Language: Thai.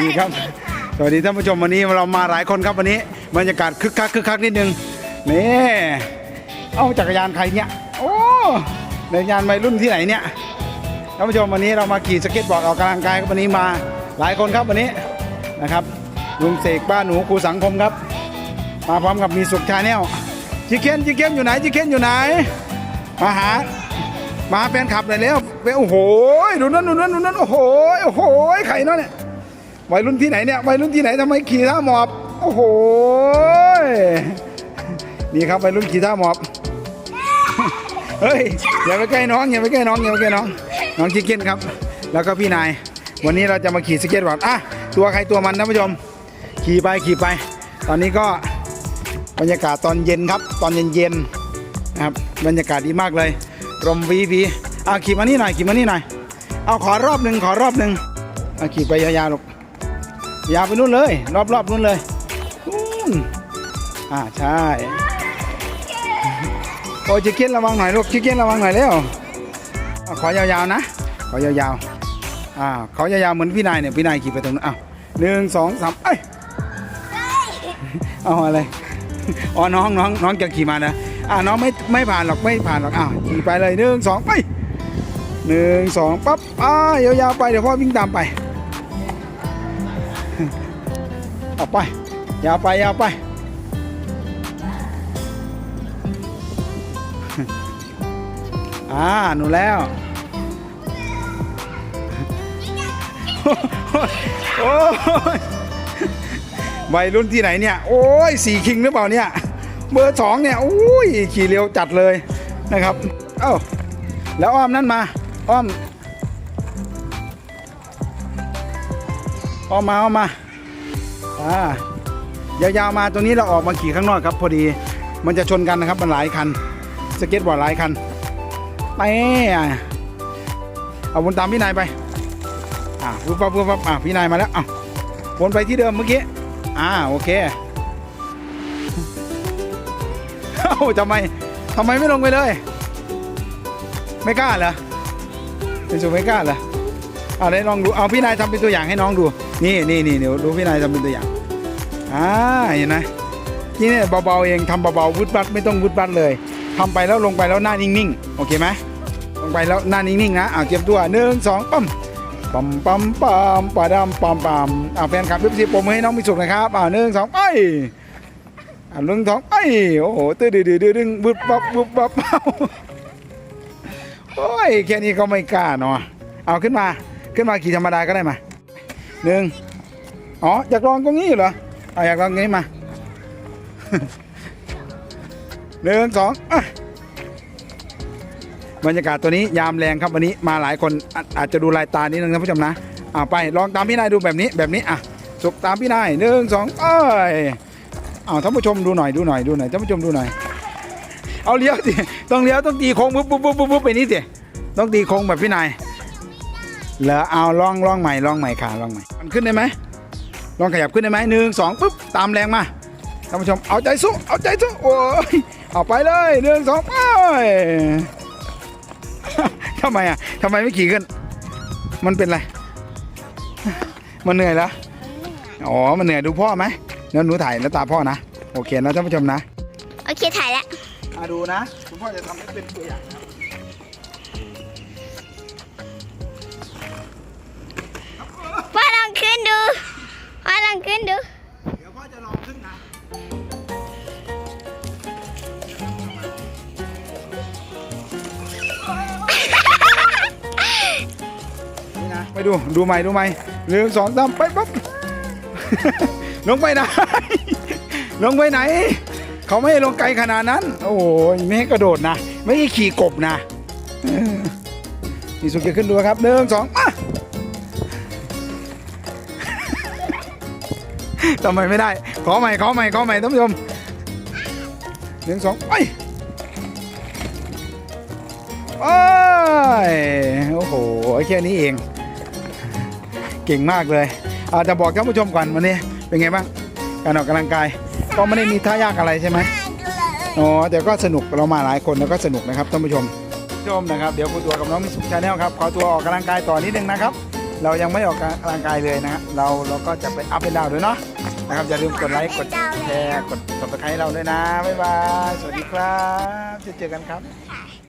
ดีครับ สวัสดีท่านผู้ชมวันนี้เรามาหลายคนครับวันนี้บรรยากาศคึกคักคึกคักนิดนึงนี่เอาจักรยานใครเนี่ยโอ้จักรยานวัยรุ่นที่ไหนเนี่ยท่านผู้ชมวันนี้เรามาขี่สเก็ตบอร์ดออกกำลังกายครับวันนี้มาหลายคนครับวันนี้นะครับลุงเสกป้าหนูครูสังคมครับ มาพร้อมกับมีสุขชาแนลจิเคนจิเคนอยู่ไหนจิเคนอยู่ไหนมาหา มาแฟนคลับหน่อยแล้วโอ้โหดูนั่นดูนั่นดูนั่นโอ้โหโอ้โหใครเนาะเนี่ยวัยรุ่นที่ไหนเนี่ยวัยรุ่นที่ไหนทำไมขี่ท่าหมอบ โอ้โหนี่ครับวัยรุ่นขี่ท่าหมอบเฮ้ยอย่าไปใกล้น้องอย่าไปใกล้น้องอย่าไปใกล้น้อง น้องจิเก้นครับ แล้วก็พี่นาย วันนี้เราจะมาขี่สเก็ตบอร์ดอะตัวใครตัวมันท่านผู้ชมขี่ไปขี่ไป ตอนนี้ก็บรรยากาศตอนเย็นครับ ตอนเย็นๆนะครับบรรยากาศดีมากเลย ลมวีวีอะขี่มานี่หน่อยขี่มานี่หน่อยเอาขอรอบหนึ่งขอรอบหนึ่งเอาขี่ไปยาวๆลูกยาวไปนู่นเลย รอบๆนู่นเลยนู่นอ่าใช่โอ้ยจิเก้นระวังหน่อยลูกจิเก้นระวังหน่อยเร็วเอาขอยาวๆนะ ขอยาวๆอ่าขอยาวๆเหมือนพี่นายเนี่ยพี่นายขี่ไปตรงนั้นอ้าวหนึ่งสองสามเอ้ยเอาอะไรอ๋อน้องน้องน้องจะขี่มานะ อ่าน้องไม่ไม่ผ่านหรอกไม่ผ่านหรอกอ้าวขี่ไปเลยหนึ่งสองไปหนึ่งสองปั๊บอ่ายาวๆไปเดี๋ยวพ่อวิ่งตามไปเอาไปยาวไปยาวไปอ่าหนูแล้วโอ้ยวัยรุ่นที่ไหนเนี่ย โอ้ยสี่คิงหรือเปล่าเนี่ย เบอร์สองเนี่ยโอ้ยขี่เร็วจัดเลยนะครับ เอ้าแล้วอ้อมนั่นมา อ้อม อ้อมมาอ้อมมาอ่ายาวๆมาตัวนี้เราออกมาขี่ข้างนอกครับ พอดีมันจะชนกันนะครับมันหลายคันสเก็ตบอร์ดหลายคันไปเอาวนตามพี่นายไปอะปุ๊บปั๊บปุ๊บปั๊บอะพี่นายมาแล้วเอ้าวนไปที่เดิมเมื่อกี้อ่าโอเค เอ้าทำไมทำไมไม่ลงไปเลย ไม่กล้าเหรอเป็นสุไม่กล้าเหรอเอาได้ลองดูเอาพี่นายทำเป็นตัวอย่างให้น้องดู นี่นี่นี่เดี๋ยวดูพี่นายทำเป็นตัวอย่างอ่าเห็นไหมนี่เนี่ยเบาๆเองทำเบาๆวุดบัดไม่ต้องวุดบัดเลยทำไปแล้วลงไปแล้วหน้านิ่งๆโอเคไหมลงไปแล้วหน้านิ่งๆนะเอาเตรียมตัวหนึ่งสองปั๊มปั๊มปั๊มปั๊มปะดำปั๊มปั๊มอ่าแฟนคลับเอฟซีปรบมือให้น้องมีสุขนะครับอ่าหนึ่งสองไป อ่าหนึ่งสองไปโอ้โหตื้อดื้อดื้อดื้อดึงบึบบับบึบบับเอาโอ้ยแค่นี้ก็ไม่กล้าเนาะเอาขึ้นมาขึ้นมาขี่ธรรมดาก็ได้มาหนึ่งอ๋ออยากลองตรงนี้เหรอเอาอยากลองตรงนี้มาหนึ่งสองบรรยากาศตัวนี้ยามแรงครับวันนี้มาหลายคนอาจจะดูลายตานิดนึงนะผู้ชมนะอ่าไปลองตามพี่นายดูแบบนี้แบบนี้อะสุกตามพี่นายหนึ่งสองเอ้ย อาท่านผู้ชมดูหน่อยดูหน่อยดูหน่อยท่านผู้ชมดูหน่อย เอาเลี้ยวสิต้องเลี้ยวต้องตีโค้งปุ๊บปุ๊บปุ๊บปุ๊บไปนี่สิต้องตีโค้งแบบพี่นายเหรอเอาลองลองใหม่ลองใหม่ขาลองใหม่มันขึ้นได้ไหมลองขยับขึ้นได้ไหมหนึ่งสองปุ๊บตามแรงมาท่านผู้ชมเอาใจสู้เอาใจสู้โอ้ยเอาไปเลยหนึ่งสองไปทำไมอะทำไมไม่ขี่ขึ้น มันเป็นไร มันเหนื่อยแล้วอ๋อ มันเหนื่อยดูพ่อไหม เดี๋ยวหนูถ่ายแล้วตาพ่อนะ โอเคนะท่านผู้ชมนะโอเคถ่ายแล้วมาดูนะ คุณพ่อจะทำให้เป็นตัวอย่างนะครับว่าลองขึ้นดูว่าลองขึ้นดูเดี๋ยวพ่อจะลองขึ้นนะ นี่นะ ไปดู ดูใหม่ดูใหม่หนึ่งสองสามไปปั๊บ ลงไปไหน ลงไปไหน เขาไม่ให้ลงไกลขนาดนั้น โอ้ยไม่ให้กระโดดนะ ไม่ให้ขี่กบนะเออนี่สุดจะขึ้นดูครับหนึ่งสองมาทำไมไม่ได้ ขอใหม่ ขอใหม่ ขอใหม่ท่านผู้ชมหนึ่งสองไปไปโอ้โหแค่นี้เอง เก่งมากเลยอาจจะบอกท่านผู้ชมก่อนวันนี้ เป็นไงบ้าง การออกกำลังกาย ก็ไม่ได้มีท่ายากอะไรใช่ไหมอ๋อแต่ก็สนุกเรามาหลายคนแล้วก็สนุกนะครับท่านผู้ชมผู้ชมนะครับเดี๋ยวคุณตัวกับน้องมิสุชาแนลครับขอตัวออกกำลังกายต่อนิดนึงนะครับ เรายังไม่ออกกำลังกายเลยนะฮะเราเราก็จะไปอัพเป็นดาวด้วยเนาะนะครับอย่าลืมกดไลค์กดแชร์กดกดตะไคร้เราด้วยนะบ๊ายบายสวัสดีครับจะเจอกันครับ